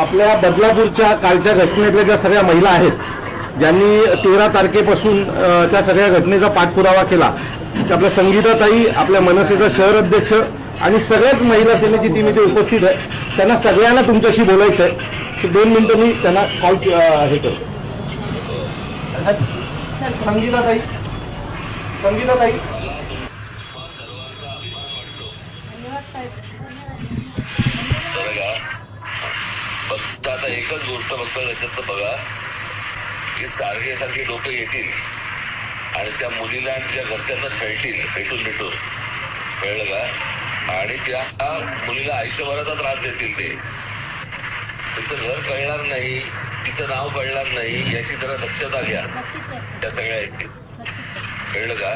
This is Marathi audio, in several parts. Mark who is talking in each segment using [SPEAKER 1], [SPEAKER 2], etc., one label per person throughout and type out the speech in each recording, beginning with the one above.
[SPEAKER 1] आपल्या बदलापूरच्या कालच्या घटनेतल्या ज्या सगळ्या महिला आहेत ज्यांनी तेरा तारखेपासून त्या सगळ्या घटनेचा पाठपुरावा केला. आपल्या संगीताताई आपल्या मनसेचा शहर अध्यक्ष आणि सगळ्याच महिला सेनेची टीम इथे उपस्थित आहे. त्यांना सगळ्यांना तुमच्याशी बोलायचं आहे. दोन मिनिटं मी त्यांना कॉल हे करतो. संगीताताई संगीताताई.
[SPEAKER 2] फक्त आता एकच गोष्ट फक्त त्याच्यात बघा की सारखे सारखे लोक येतील आणि त्या मुलीला आणि त्या घरच्यांना खेळतील भेटून भेटून. कळलं का? आणि त्या मुलीला आयुष्यभराचा त्रास देतील ते. तिचं घर कळणार नाही तिचं नाव कळणार नाही याची जरा दक्षता घ्या. त्या सगळ्या कळलं का?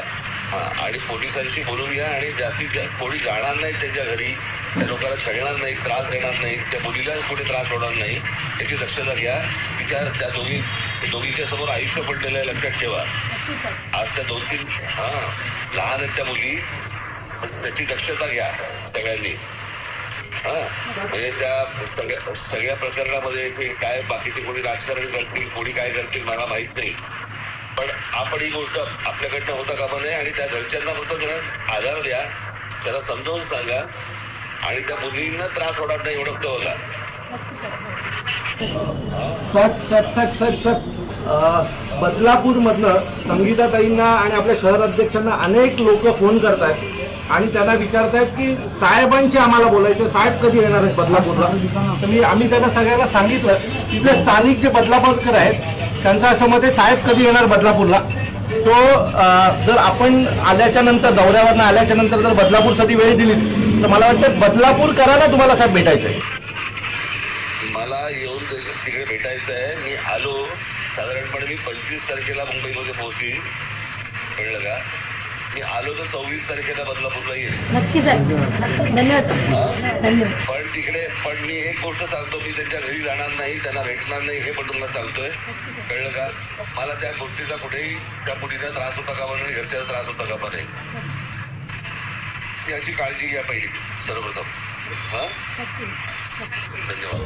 [SPEAKER 2] आणि पोलिसांशी बोलून घ्या आणि जास्तीत जास्त कोणी जाणार नाही त्यांच्या घरी त्या लोकांना छळणार नाही त्रास देणार नाही त्या मुलीला कुठे त्रास होणार नाही त्याची दक्षता घ्या. तिच्या त्या दोघी दोघीच्या समोर आयुष्य पडलेलं आहे लक्षात ठेवा. आज त्या दोन तीन हा लहान आहेत त्या मुली त्याची दक्षता घ्या सगळ्यांनी. हा म्हणजे त्या सगळ्या सगळ्या प्रकरणामध्ये काय बाकीचे कोणी राजकारण करतील कोणी काय करतील मला माहीत नाही. पण आपण ही गोष्ट आपल्याकडनं होता कामा नये आणि त्या घरच्यांना फक्त जरा आधार द्या. त्याला समजावून सांगा. आणि त्या मुलींना त्रास होणार नाही एवढं बघा
[SPEAKER 1] साहेब साहेब साहेब साहेब साहेब बदलापूरमधनं संगीताताईंना आणि आपल्या शहर अध्यक्षांना अनेक लोक फोन करतायत आणि त्यांना विचारतायत की साहेबांशी आम्हाला बोलायचं. साहेब कधी येणार आहेत बदलापूरला? तर मी आम्ही त्यांना सगळ्यांना सांगितलं तिथले स्थानिक जे बदलापूरकर आहेत त्यांचं असं मत आहे साहेब कधी येणार बदलापूरला? तो जर आपण आल्याच्यानंतर दौऱ्यावरनं आल्याच्यानंतर जर बदलापूरसाठी वेळ दिली तर मला वाटतं बदलापूर करायला तुम्हाला साहेब भेटायचं आहे.
[SPEAKER 2] मला येऊन तिकडे भेटायचं आहे. मी आलो. साधारणपणे मी पंचवीस तारखेला मुंबईमध्ये पोहोचीन. कळलं का? मी आलो तर सव्वीस तारखेला बदलापूरला येईल
[SPEAKER 3] नक्की साहेब धन्यवाद. साहेब. धन्यवाद.
[SPEAKER 2] पण तिकडे पण मी एक गोष्ट सांगतो मी त्यांच्या घरी जाणार नाही त्यांना भेटणार नाही हे पण तुम्हाला सांगतोय. कळलं का? मला त्या गोष्टीचा कुठेही त्या मुलीचा त्रास होता का नाही घरच्याचा त्रास होता का नाही याची काळजी घ्या पहिली सर्वप्रथम. हा? धन्यवाद.